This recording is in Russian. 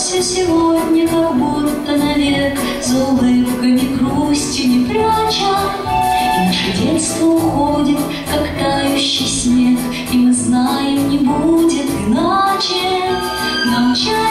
остался сегодня, как будто навек, За улыбками грусти не пряча. И наше детство уходит, как тающий снег, И мы знаем, не будет иначе. Нам чай